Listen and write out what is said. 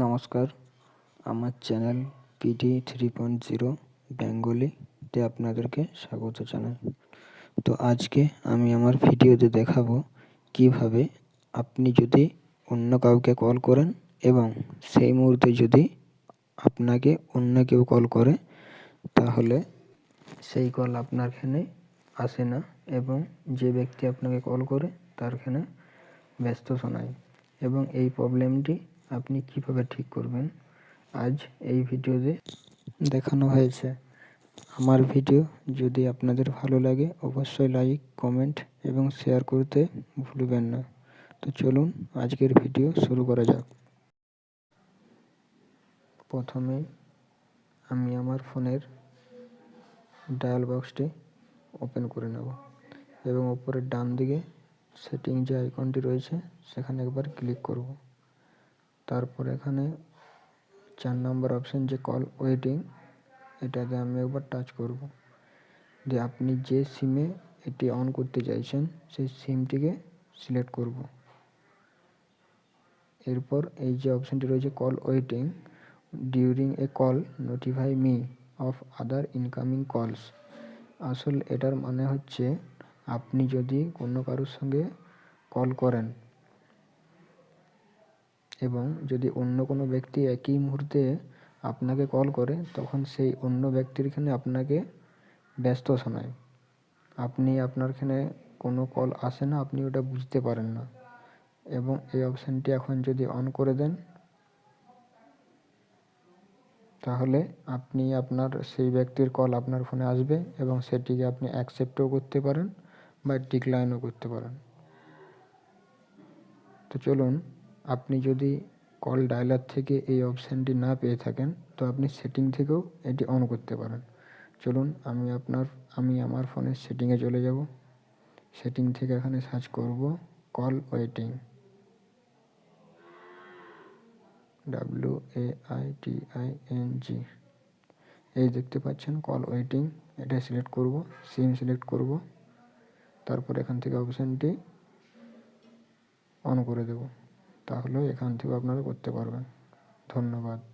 নমস্কার। আমার channel PD three point zero বেঙ্গলিতে আপনাদেরকে স্বাগত জানাই। তো আজকে আমি আমার ভিডিওতে দেখাবো কীভাবে আপনি যদি অন্য কাউকে কল করেন এবং সেই মুহূর্তে যদি আপনাকে অন্য কেউ কল করে, তাহলে সেই কল আপনার এখানে আসে না এবং যে ব্যক্তি আপনাকে কল করে, তার এখানে ব্যস্ত শোনায় এবং এই প্রবলেমটি আপনি কীভাবে ঠিক করবেন? আজ এই ভিডিওতে দেখানো হয়েছে। আমার ভিডিও যদি আপনাদের ভালো লাগে, অবশ্যই লাইক কমেন্ট এবং শেয়ার করতে ভুলবেন না। তো চলুন আজকের ভিডিও শুরু করা যাক। প্রথমে আমি আমার ফোনের ডায়াল বক্সটি ওপেন করে নেব এবং ওপরের ডান দিকে সেটিং যে আইকনটি রয়েছে, সেখানে একবার ক্লিক করব। তারপর এখানে চার নম্বর অপশান যে কল ওয়েটিং এটাতে আমি একবার টাচ করব। দিয়ে আপনি যে সিমে এটি অন করতে চাইছেন, সেই সিমটিকে সিলেক্ট করব। এরপর এই যে অপশানটি রয়েছে call waiting during a call notify me of other incoming calls আসল এটার মানে হচ্ছে আপনি যদি কোনো কারোর সঙ্গে কল করেন এবং যদি অন্য কোনো ব্যক্তি একই মুহূর্তে আপনাকে কল করে, তখন সেই অন্য ব্যক্তির এখানে আপনাকে ব্যস্ত শোনায়। আপনি আপনার এখানে কোনো কল আসে না, আপনি ওটা বুঝতে পারেন না। এবং এই অপশানটি এখন যদি অন করে দেন, তাহলে আপনি আপনার সেই ব্যক্তির কল আপনার ফোনে আসবে এবং সেটিকে আপনি অ্যাকসেপ্টও করতে পারেন বা ডিক্লাইনও করতে পারেন। তো চলুন আপনি যদি কল ডায়লার থেকে এই অপশানটি না পেয়ে থাকেন, তো আপনি সেটিং থেকেও এটি অন করতে পারেন। চলুন, আমি আপনার, আমি আমার ফোনের সেটিংয়ে চলে যাব। সেটিং থেকে এখানে সার্চ করব call waiting W A I T I N G এই দেখতে পাচ্ছেন কল ওয়েটিং এটা সিলেক্ট করব সিম সিলেক্ট করব। তারপর এখান থেকে অপশানটি অন করে দেব। তাহলে এখান থেকেও আপনারা করতে পারবেন। ধন্যবাদ।